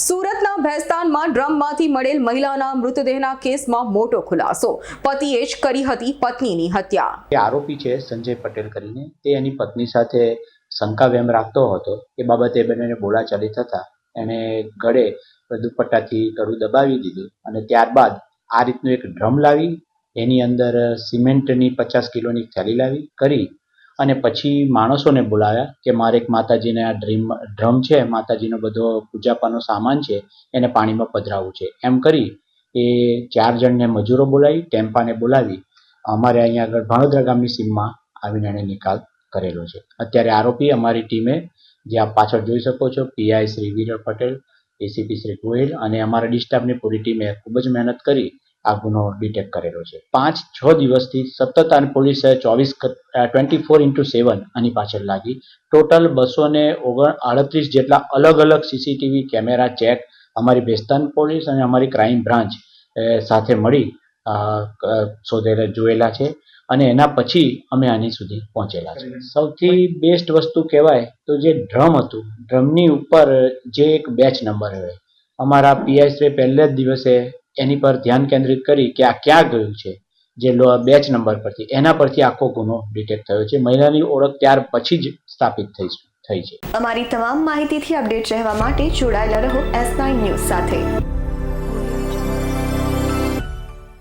સુરતના ભેસ્તાનમાં ડ્રમમાંથી મળેલ મહિલાના મૃતદેહના કેસમાં મોટો ખુલાસો. પતિએ જ કરી હતી પત્નીની હત્યા. આરોપી છે સંજય પટેલ કરીને. તે એની પત્ની સાથે શંકાવ્યામ રાખતો હતો. એ બાબતે બંનેને બોલાચાલી થતા એણે ગળે દુપટ્ટાથી ગળું દબાવી દીધું અને ત્યારબાદ આ રીતનું એક ડ્રમ લાવી, એની અંદર સિમેન્ટની પચાસ કિલોની થેલી લાવી, કરી અને પછી માણસોને બોલાવ્યા કે મારે એક માતાજીને આ ડ્રીમ ડ્રમ છે, માતાજીનો બધો પૂજાપાનો સામાન છે, એને પાણીમાં પધરાવવું છે. એમ કરી એ ચાર જણને મજૂરો બોલાવી, ટેમ્પાને બોલાવી, અમારે અહીંયા આગળ ભાણોદરા ગામની સીમમાં આવીને એણે નિકાલ કરેલો છે. અત્યારે આરોપી અમારી ટીમે, જે આપ પાછળ જોઈ શકો છો, પીઆઈ શ્રી વિરલ પટેલ, એસીપી શ્રી ગોહિલ અને અમારા ડિસ્ટાફની પૂરી ટીમે ખૂબ જ મહેનત કરી આ ગુનો ડિટેક્ટ કરેલો છે. પાંચ, છ દિવસથી સતત અને પોલીસે ચોવીસ ટ્વેન્ટી ફોર ઇન્ટુ સેવન આની પાછળ લાગી. ટોટલ બસો ને ઓગણ આડત્રીસ જેટલા અલગ અલગ સીસીટીવી કેમેરા ચેક અમારી ભેસ્તાન પોલીસ અને અમારી ક્રાઇમ બ્રાન્ચ સાથે મળી શોધેલા, જોયેલા છે અને એના પછી અમે આની સુધી પહોંચેલા છે. સૌથી બેસ્ટ વસ્તુ કહેવાય તો જે ડ્રમ હતું ડ્રમની ઉપર જે એક બેચ નંબર હોય, અમારા શ્રી પહેલે જ દિવસે એની પર ધ્યાન કેન્દ્રિત કરી કે આ ક્યાં ગયું છે? જે બેચ નંબર પરથી. એના પરથી આખો ગુનો ડિટેક્ટ થયો છે. મહિલાની ઓળખ ત્યાર પછી જ સ્થાપિત થઈ થઈ છે. અમારી તમામ માહિતીથી અપડેટ રહેવા માટે જોડાયેલા રહો એસ નાઇન ન્યૂઝ સાથે.